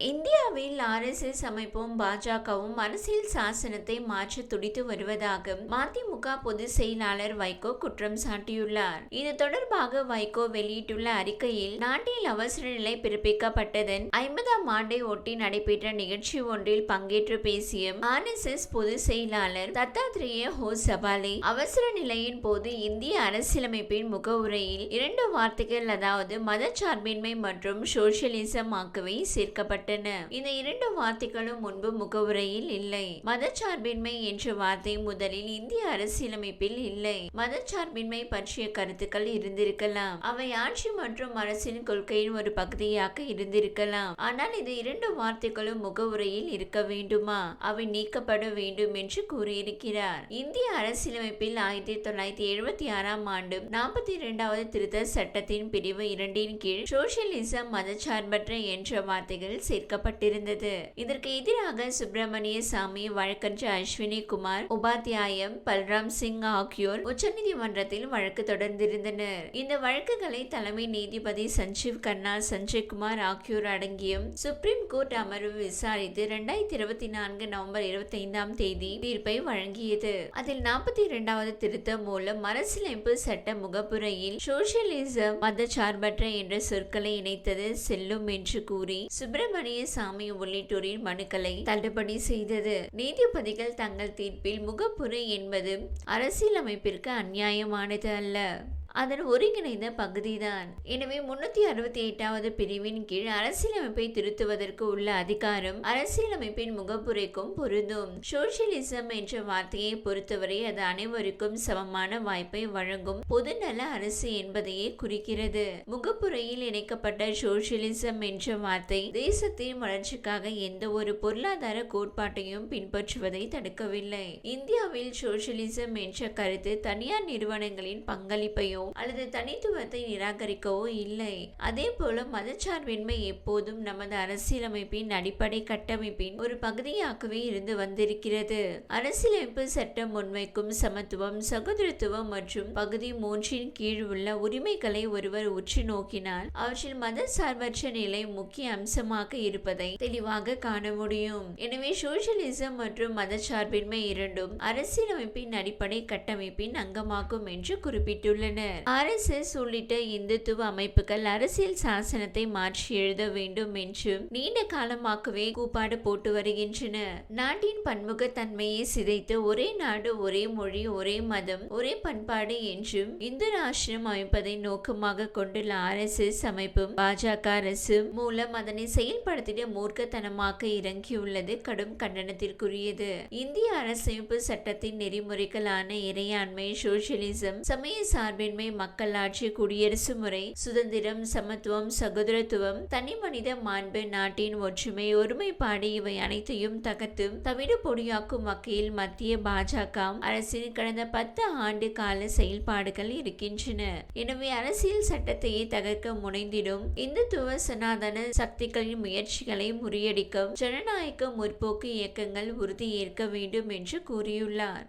இந்தியாவில் ஆர்எஸ்எஸ் அமைப்பும் பாஜகவும் அரசியல் சாசனத்தை மாற்ற துடித்து வருவதாக மதிமுக பொதுச் செயலாளர் வைகோ குற்றம் சாட்டியுள்ளார். இது தொடர்பாக வைகோ வெளியிட்டுள்ள அறிக்கையில் நாட்டில் அவசர நிலை பிறப்பிக்கப்பட்டதன் ஐம்பதாம் ஆண்டை ஒட்டி நடைபெற்ற நிகழ்ச்சி ஒன்றில் பங்கேற்று பேசிய ஆர்எஸ்எஸ் பொதுச் செயலாளர் தத்தாத்ரேய ஹோ சபாலே அவசர நிலையின் போது இந்திய அரசியலமைப்பின் முகவுரையில் இரண்டு வார்த்தைகள் அதாவது மதச்சார்பின்மை மற்றும் சோசியலிசம் சேர்க்கப்பட்ட சேர்க்கப்பட்டன இந்த இரண்டு வார்த்தைகளும் முன்பு முகவுரையில் இல்லை. மதச்சார்பின்மை என்ற வார்த்தை முதலில் இந்திய அரசியலமைப்பில் இல்லை. மதச்சார்பின்மை பற்றிய கருத்துக்கள் இருந்திருக்கலாம். அவை ஆட்சி மற்றும் அரசின் கொள்கையின் ஒரு பகுதியாக இருந்திருக்கலாம். ஆனால் இந்த இரண்டு வார்த்தைகளும் முகவுரையில் இருக்க வேண்டுமா? அவை நீக்கப்பட வேண்டும் என்று கூறியிருக்கிறார். இந்திய அரசியலமைப்பில் ஆயிரத்தி தொள்ளாயிரத்தி எழுபத்தி ஆறாம் ஆண்டு நாற்பத்தி இரண்டாவது திருத்த சட்டத்தின் பிரிவு இரண்டின் கீழ் சோசியலிசம் மதச்சார்பற்ற என்ற வார்த்தைகள் சேர்க்கப்பட்டிருந்தது இதற்கு எதிராக சுப்பிரமணிய சாமி வழக்கறிஞர் அஸ்வினி குமார் உபாத்தியாயம் பல்ராம் சிங் ஆகியோர் உச்சநீதிமன்றத்தில் வழக்கு தொடர்ந்திருந்தனர். இந்த வழக்குகளை தலைமை நீதிபதி சஞ்சீவ் கண்ணா சஞ்சய் குமார் ஆகியோர் அடங்கியும் சுப்ரீம் கோர்ட் அமர்வு விசாரித்து இரண்டாயிரத்தி இருபத்தி நான்கு நவம்பர் இருபத்தி ஐந்தாம் தேதி தீர்ப்பை வழங்கியது. அதில் நாற்பத்தி இரண்டாவது திருத்தம் மூலம் அரசியலமைப்பு சட்ட முகப்புரையில் சோசியலிசம் மதச்சார்பற்ற என்ற சொற்களை இணைத்தது செல்லும் என்று கூறி சுப்பிரமணிய சாமி உள்ளிட்டோரின் மனுக்களை தள்ளுபடி செய்தது. நீதிபதிகள் தங்கள் தீர்ப்பில் முகப்புரை என்பது அரசியலமைப்பிற்கு அநியாயமானது அல்ல. அதன் ஒருங்கிணைந்த பகுதிதான். எனவே முன்னூத்தி அறுபத்தி எட்டாவது பிரிவின் கீழ் அரசியலமைப்பை திருத்துவதற்கு உள்ள அதிகாரம் அரசியலமைப்பின் முகப்புரைக்கும் பொருந்தும். சோசியலிசம் என்ற வார்த்தையை பொறுத்தவரை அது அனைவருக்கும் சமமான வாய்ப்பை வழங்கும் பொதுநல அரசு என்பதையே குறிக்கிறது. முகப்புரையில் இணைக்கப்பட்ட சோசியலிசம் என்ற வார்த்தை தேசத்தின் வளர்ச்சிக்காக எந்த ஒரு பொருளாதார கோட்பாட்டையும் பின்பற்றுவதை தடுக்கவில்லை. இந்தியாவில் சோசியலிசம் என்ற கருத்து தனியார் நிறுவனங்களின் பங்களிப்பையோ அல்லது தனித்துவத்தை நிராகரிக்கவோ இல்லை. அதே போல மதச்சார்பின்மை எப்போதும் நமது அரசியலமைப்பின் அடிப்படை கட்டமைப்பின் ஒரு பகுதியாகவே இருந்து வந்திருக்கிறது. அரசியலமைப்பு சட்டம் முன்வைக்கும் சமத்துவம் சகோதரத்துவம் மற்றும் பகுதி மூன்றின் கீழ் உள்ள உரிமைகளை ஒருவர் உற்று நோக்கினால் அவற்றில் மத சார்பற்ற நிலை முக்கிய அம்சமாக இருப்பதை தெளிவாக காண முடியும். எனவே சோசியலிசம் மற்றும் மதச்சார்பின்மை இரண்டும் அரசியலமைப்பின் அடிப்படை கட்டமைப்பின் அங்கமாகும் என்று குறிப்பிட்டுள்ளனர். ஆர் ஆர்எஸ்எஸ் உள்ளிட்ட இந்துத்துவ அமைப்புகள் அரசியல் சாசனத்தை மாற்றி எழுத வேண்டும் என்றும் நீண்ட காலமாகவே கூப்பாடு போட்டு வருகின்றன. நாட்டின் பன்முகத்தன்மையை சிதைத்து ஒரே நாடு ஒரே மொழி ஒரே மதம் ஒரே பண்பாடு என்றும் இந்து ராஷ்டிரம் அமைப்பதை நோக்கமாக கொண்டுள்ள ஆர்எஸ்எஸ் அமைப்பும் பாஜக அரசு மூலம் அதனை செயல்படுத்திட மூர்க்கத்தனமாக இறங்கியுள்ளது கடும் கண்டனத்திற்குரியது. இந்திய அரசமைப்பு சட்டத்தின் நெறிமுறைகளான இறையாண்மை சோசியலிசம் சமய சார்பின்மை மக்களாட்சி குடியரசு முறை சுதந்திரம் சமத்துவம் சகோதரத்துவம் தனி மனித மாண்பு நாட்டின் ஒற்றுமை ஒருமைப்பாடு இவை அனைத்தையும் தகர்த்து தவிடு பொடியாக்கும் வகையில் மத்திய பாஜக அரசின் கடந்த பத்து ஆண்டு கால செயல்பாடுகள் இருக்கின்றன. எனவே அரசியல் சட்டத்தையே தகர்க்க முனைந்திடும் இந்துத்துவ சனாதன சக்திகளின் முயற்சிகளை முறியடிக்கும் ஜனநாயக முற்போக்கு இயக்கங்கள் உறுதியேற்க வேண்டும் என்று கூறியுள்ளார்.